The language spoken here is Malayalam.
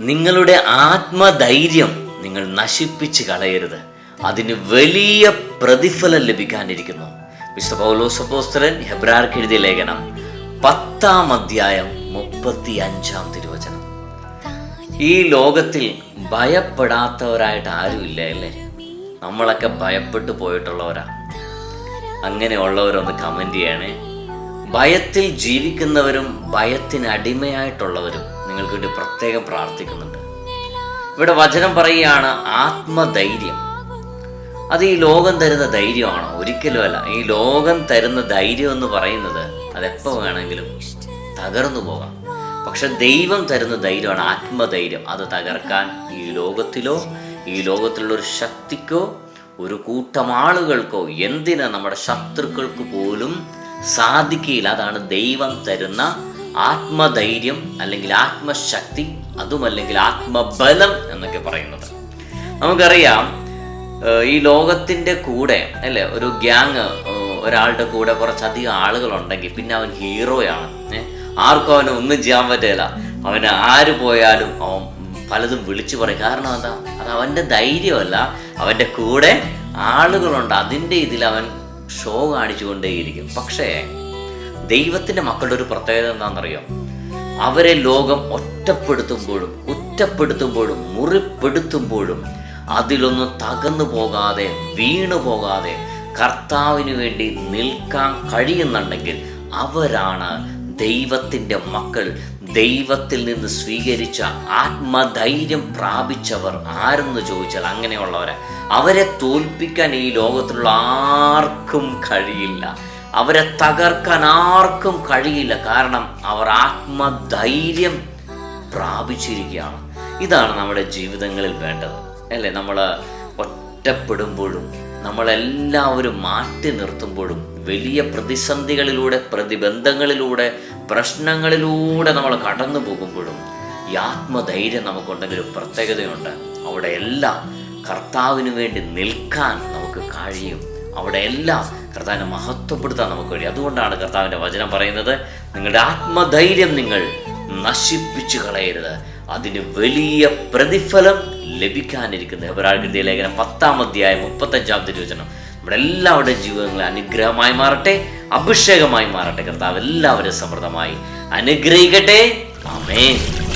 നിങ്ങളുടെ ആത്മധൈര്യം നിങ്ങൾ നശിപ്പിച്ച് കളയരുത്. അതിന് വലിയ പ്രതിഫലം ലഭിക്കാനിരിക്കുന്നു. വിശുദ്ധ പൗലോസ് അപ്പോസ്തലൻ ഹെബ്രാർക്ക് എഴുതിയ ലേഖനം പത്താം അധ്യായം മുപ്പത്തി അഞ്ചാം തിരുവചനം. ഈ ലോകത്തിൽ ഭയപ്പെടാത്തവരായിട്ട് ആരുമില്ല അല്ലേ? നമ്മളൊക്കെ ഭയപ്പെട്ടു പോയിട്ടുള്ളവരാ. അങ്ങനെയുള്ളവരൊന്ന് കമന്റ് ചെയ്യണേ. ഭയത്തിൽ ജീവിക്കുന്നവരും ഭയത്തിന് അടിമയായിട്ടുള്ളവരും നിങ്ങൾക്ക് വേണ്ടി പ്രത്യേകം പ്രാർത്ഥിക്കുന്നുണ്ട്. ഇവിടെ വചനം പറയുകയാണ് ആത്മധൈര്യം. അത് ഈ ലോകം തരുന്ന ധൈര്യമാണോ? ഒരിക്കലും അല്ല. ഈ ലോകം തരുന്ന ധൈര്യം എന്ന് പറയുന്നത് അതെപ്പോ വേണമെങ്കിലും തകർന്നു പോകാം. പക്ഷെ ദൈവം തരുന്ന ധൈര്യമാണ് ആത്മധൈര്യം. അത് തകർക്കാൻ ഈ ലോകത്തിലോ ഈ ലോകത്തിലുള്ള ഒരു ശക്തിക്കോ ഒരു കൂട്ടം ആളുകൾക്കോ എന്തിനാ നമ്മുടെ ശത്രുക്കൾക്ക് പോലും സാധിക്കില്ല അതാണ് ദൈവം തരുന്ന ആത്മധൈര്യം അല്ലെങ്കിൽ ആത്മശക്തി അതുമല്ലെങ്കിൽ ആത്മബലം എന്നൊക്കെ പറയുന്നത്. നമുക്കറിയാം ഈ ലോകത്തിന്റെ കൂടെ അല്ലെ ഒരു ഗ്യാങ് ഒരാളുടെ കൂടെ കുറച്ചധികം ആളുകളുണ്ടെങ്കിൽ പിന്നെ അവൻ ഹീറോയാണ്. ആർക്കും അവനെ ഒന്നും ചെയ്യാൻ പറ്റില്ല അവന് ആര് പോയാലും അവൻ പലതും വിളിച്ചു പറയും. കാരണം എന്താ അത് അവന്റെ ധൈര്യമല്ല. അവന്റെ കൂടെ ആളുകളുണ്ട്. അതിന്റെ ഇതിൽ അവൻ ഷോ കാണിച്ചുകൊണ്ടേയിരിക്കും പക്ഷേ ദൈവത്തിന്റെ മക്കളുടെ ഒരു പ്രത്യേകത എന്താണെന്നറിയാം? അവരെ ലോകം ഒറ്റപ്പെടുത്തുമ്പോഴും കുറ്റപ്പെടുത്തുമ്പോഴും മുറിപ്പെടുത്തുമ്പോഴും അതിലൊന്നും തകർന്നു പോകാതെ വീണു പോകാതെ കർത്താവിന് വേണ്ടി നിൽക്കാൻ കഴിയുന്നുണ്ടെങ്കിൽ അവരാണ് ദൈവത്തിന്റെ മക്കൾ. ദൈവത്തിൽ നിന്ന് സ്വീകരിച്ച ആത്മധൈര്യം പ്രാപിച്ചവർ ആരെന്ന് ചോദിച്ചാൽ അങ്ങനെയുള്ളവരെ. അവരെ തോൽപ്പിക്കാൻ ഈ ലോകത്തിലുള്ള ആർക്കും കഴിയില്ല. അവരെ തകർക്കാൻ ആർക്കും കഴിയില്ല. കാരണം അവർ ആത്മധൈര്യം പ്രാപിച്ചിരിക്കുകയാണ്. ഇതാണ് നമ്മുടെ ജീവിതങ്ങളിൽ വേണ്ടത്. അല്ലേ? നമ്മൾ ഒറ്റപ്പെടുമ്പോഴും നമ്മളെല്ലാവരും മാറ്റി നിർത്തുമ്പോഴും വലിയ പ്രതിസന്ധികളിലൂടെ പ്രതിബന്ധങ്ങളിലൂടെ പ്രശ്നങ്ങളിലൂടെ നമ്മൾ കടന്നു പോകുമ്പോഴും ഈ ആത്മധൈര്യം നമുക്കുണ്ടെങ്കിൽ ഒരു പ്രത്യേകതയുണ്ട്. അവിടെ എല്ലാം കർത്താവിന് വേണ്ടി നിൽക്കാൻ നമുക്ക് കഴിയും. അവിടെ എല്ലാം കർത്താവിനെ മഹത്വപ്പെടുത്താൻ നമുക്ക് കഴിയും. അതുകൊണ്ടാണ് കർത്താവിന്റെ വചനം പറയുന്നത് നിങ്ങളുടെ ആത്മധൈര്യം നിങ്ങൾ നശിപ്പിച്ചു കളയരുത്. അതിന് വലിയ പ്രതിഫലം ലഭിക്കാനിരിക്കുന്നു. ഹെബരാകൃതിയ ലേഖനം പത്താം അധ്യായം മുപ്പത്തഞ്ചാം തിരുവചനം. നമ്മുടെ എല്ലാവരുടെ ജീവിതങ്ങളെ അനുഗ്രഹമായി മാറട്ടെ അഭിഷേകമായി മാറട്ടെ. കർത്താവ് എല്ലാവരും സമൃദ്ധമായി അനുഗ്രഹിക്കട്ടെ. ആമേൻ.